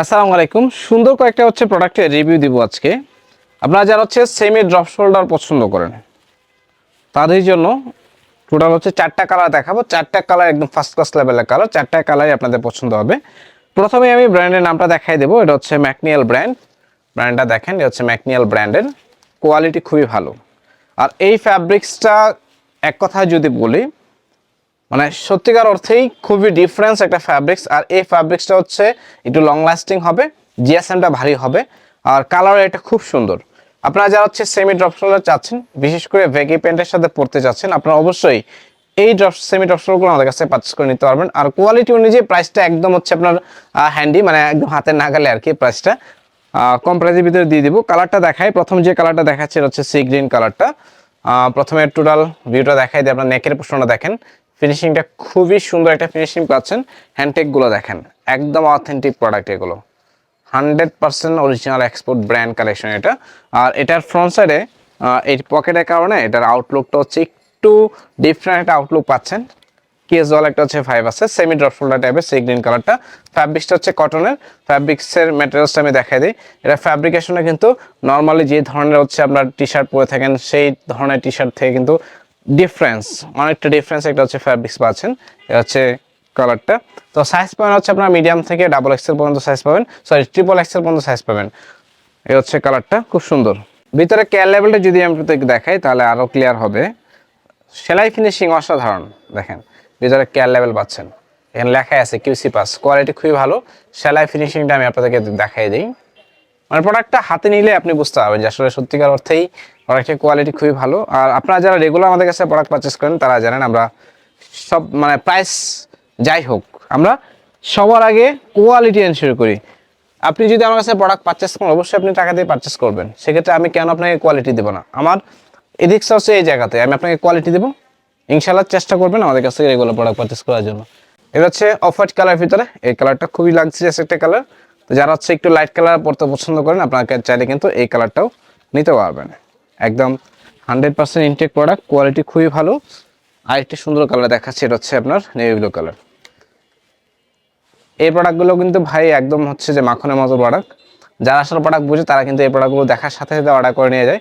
আসসালামু আলাইকুম। সুন্দর কয়েকটা হচ্ছে প্রোডাক্টের রিভিউ দিব আজকে। আপনারা যারা হচ্ছে সেমি ড্রপ শোল্ডার পছন্দ করেন, তাদের জন্য টোটাল হচ্ছে চারটা কালার দেখাবো। চারটা কালার একদম ফার্স্ট ক্লাস লেভেলের কালার চারটা কালারই আপনাদের পছন্দ হবে। প্রথমে আমি ব্র্যান্ডের নামটা দেখাই দেবো। এটা হচ্ছে ম্যাকনিয়াল ব্র্যান্ড ব্র্যান্ডটা দেখেন, এটা হচ্ছে ম্যাকনিয়াল ব্র্যান্ডের কোয়ালিটি খুবই ভালো। আর এই ফ্যাব্রিক্সটা এক কথায় যদি বলি মানে সত্যিকার অর্থেই খুবই ডিফারেন্স একটা ফ্যাব্রিক্স আর এই ফ্যাব্রিক্সটা হচ্ছে একটু লং লাস্টিং হবে জিএসএমটা ভারী হবে, আর কালার এটা খুব সুন্দর। আপনারা যারা হচ্ছে সেমি ড্রপ শোল্ডার চাচ্ছেন, বিশেষ করে ভেগি প্যান্টের সাথে পরতে চাচ্ছেন, আপনারা অবশ্যই এই ড্রপ সেমি ড্রপ শোল্ডারগুলো আমাদের কাছে পারচেস করে নিতে পারবেন। আর কোয়ালিটি অনুযায়ী প্রাইসটা একদম হচ্ছে আপনার হ্যান্ডি মানে একদম হাতের নাগালে আর কি প্রাইসটা কম প্রাইসের ভিতরে দিয়ে দিব। কালারটা দেখাই। প্রথম যে কালারটা দেখাচ্ছে হচ্ছে সি গ্রিন কালারটা প্রথমে টোটাল ভিউটা দেখাই দিয়ে আপনার নেকের পোষণটা দেখেন। ফিনিশিংটা খুবই সুন্দর একটা ফিনিশিং পাচ্ছেন। হ্যান্ডটেকগুলো দেখেন, একদম অথেন্টিক প্রোডাক্ট এগুলো। Hundred percent original export brand collection এটা। আর এটার ফ্রন্ট সাইডে এই পকেটের কারণে এটার আউটলুকটা হচ্ছে একটু ডিফারেন্ট একটা আউটলুক পাচ্ছেন। কেস ওয়াল একটা হচ্ছে ফাইভ আছে সেমি ড্রপ শোল্ডার টাইপের সেই গ্রিন কালারটা ফ্যাব্রিক্সটা হচ্ছে কটনের ফ্যাব্রিক্সের ম্যাটেরিয়ালসটা আমি দেখাই দিই। এটা ফ্যাব্রিকেশনে কিন্তু নর্মালি যে ধরনের হচ্ছে আপনার টি শার্ট পরে থাকেন, সেই ধরনের টি শার্ট থেকে কিন্তু ডিফারেন্স অনেকটা ডিফারেন্স একটা হচ্ছে ফ্যাব্রিক্স পাচ্ছেন, এটা হচ্ছে কালারটা তো সাইজ পাবেন হচ্ছে আপনার মিডিয়াম থেকে ডাবল এক্সেল পর্যন্ত সাইজ পাবেন সরি ট্রিপল এক্সেল পর্যন্ত সাইজ পাবেন। এই হচ্ছে কালারটা খুব সুন্দর। ভিতরে কেয়ার লেভেলটা যদি আমি দেখাই, তাহলে আরও ক্লিয়ার হবে। সেলাই ফিনিশিং অসাধারণ, দেখেন, ভিতরে কেয়ার লেভেল পাচ্ছেন। এখানে লেখাই আছে কিউসি পাস কোয়ালিটি খুবই ভালো। সেলাই ফিনিশিংটা আমি আপনাদেরকে দেখাই দিই। মানে প্রোডাক্টটা হাতে নিলে আপনি বুঝতে পারবেন যে আসলে সত্যিকার অর্থেই প্রোডাক্টের কোয়ালিটি খুবই ভালো। আর আপনারা যারা রেগুলার আমাদের কাছে প্রোডাক্ট পারচেস করেন, তারা জানেন আমরা সব মানে প্রাইস যাই হোক, আমরা সবার আগে কোয়ালিটি এনশিওর করি। আপনি যদি আমার কাছে প্রোডাক্ট পারচেস করেন, অবশ্যই আপনি টাকা দিয়ে পারচেস করবেন। সেক্ষেত্রে আমি কেন আপনাকে কোয়ালিটি দেবো না? আমার এদিকটা হচ্ছে এই জায়গাতে, আমি আপনাকে কোয়ালিটি দেবো। ইনশাল্লাহ চেষ্টা করবেন আমাদের কাছ থেকে রেগুলার প্রোডাক্ট পারচেস করার জন্য। এটা হচ্ছে অফ হোয়াইট কালার ভিতরে। এই কালারটা খুবই লাগজিয়াস একটা কালার তো যারা হচ্ছে একটু লাইট কালার পরতে পছন্দ করেন, আপনাকে চাইলে কিন্তু এই কালারটাও নিতে পারবেন। একদম hundred percent intact product quality খুবই ভালো। আর একটি সুন্দর কালার দেখাচ্ছে, এটা হচ্ছে আপনার নেভি ব্লু কালার এই প্রোডাক্টগুলো কিন্তু ভাই একদম হচ্ছে যে মাখনের মতো প্রোডাক্ট যারা আসলে প্রোডাক্ট বুঝে, তারা কিন্তু এই প্রোডাক্টগুলো দেখার সাথে সাথে অর্ডার করে নিয়ে যায়।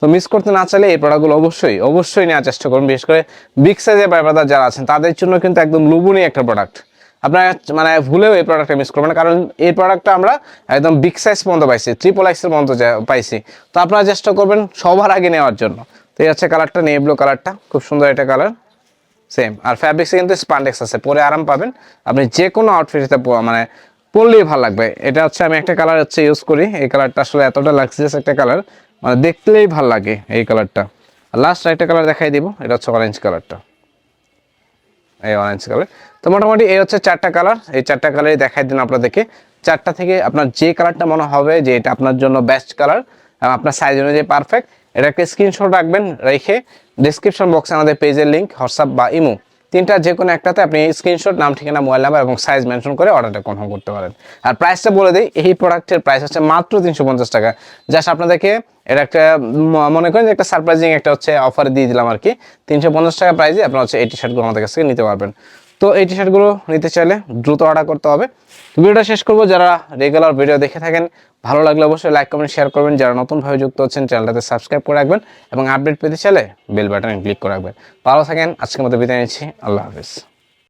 তো মিস করতে না চাইলে এই প্রোডাক্টগুলো অবশ্যই অবশ্যই নেওয়ার চেষ্টা করুন। বিশেষ করে বিগ সাইজের ব্যাপারদার যারা আছেন, তাদের জন্য কিন্তু একদম লুবনীয় একটা প্রোডাক্ট আপনারা মানে ভুলেও এই প্রোডাক্টটা মিস করবেন কারণ এই প্রোডাক্টটা আমরা একদম বিগ সাইজ পর্যন্ত পাইছি ট্রিপল এক্সের পর্যন্ত পাইছি। তো আপনারা চেষ্টা করবেন সবার আগে নেওয়ার জন্য। তো এই হচ্ছে কালারটা নেই ব্লু কালারটা খুব সুন্দর একটা কালার সেম আর ফ্যাব্রিক্সে কিন্তু স্পান্ডেক্স আছে, পরে আরাম পাবেন। আপনি যে কোনো আউটফিটে মানে পরলেই ভালো লাগবে। এটা হচ্ছে আমি একটা কালার হচ্ছে ইউজ করি। এই কালারটা আসলে এতটা লাক্সারিয়াস একটা কালার মানে দেখলেই ভালো লাগে এই কালারটা লাস্ট একটা কালার দেখাই দিব, এটা হচ্ছে অরেঞ্জ কালারটা এই অরেঞ্জ কালার তো মোটামুটি এই হচ্ছে চারটা কালার এই চারটা কালারই দেখাই দিন আপনাদেরকে। চারটা থেকে আপনার যে কালারটা মনে হবে যে এটা আপনার জন্য বেস্ট কালার আপনার সাইজ অনুযায়ী পারফেক্ট এটাকে স্ক্রিনশট রাখবেন, রেখে ডিসক্রিপশন বক্সে আমাদের পেজের লিঙ্ক হোয়াটসঅ্যাপ বা ইমো তিনটা যে কোনো একটাতে আপনি স্ক্রিনশট নাম, ঠিকানা মোবাইল নাম্বার এবং সাইজ মেনশন করে অর্ডারটা কনফার্ম করতে পারেন। আর প্রাইসটা বলে দিই, এই প্রোডাক্টের প্রাইস হচ্ছে মাত্র তিনশো পঞ্চাশ টাকা। জাস্ট আপনাদেরকে এটা একটা মনে করেন যে একটা সারপ্রাইজিং একটা হচ্ছে অফার দিয়ে দিলাম আর কি। তিনশো পঞ্চাশ টাকা প্রাইসে আপনারা হচ্ছে এই টি শার্টগুলো আমাদের কাছ থেকে নিতে পারবেন। তো এই টি শার্টগুলো নিতে চাইলে দ্রুত অর্ডার করতে হবে। তো ভিডিওটা শেষ করব। যারা রেগুলার ভিডিও দেখে থাকেন, ভালো লাগলে অবশ্যই লাইক কমেন্ট শেয়ার করবেন। যারা নতুনভাবে যুক্ত হচ্ছেন চ্যানেলটাতে সাবস্ক্রাইব করে রাখবেন এবং আপডেট পেতে চাইলে বেল বাটনে ক্লিক করে রাখবেন। ভালো থাকেন। আজকের মতো বিদায় নিচ্ছি। আল্লাহ হাফিজ।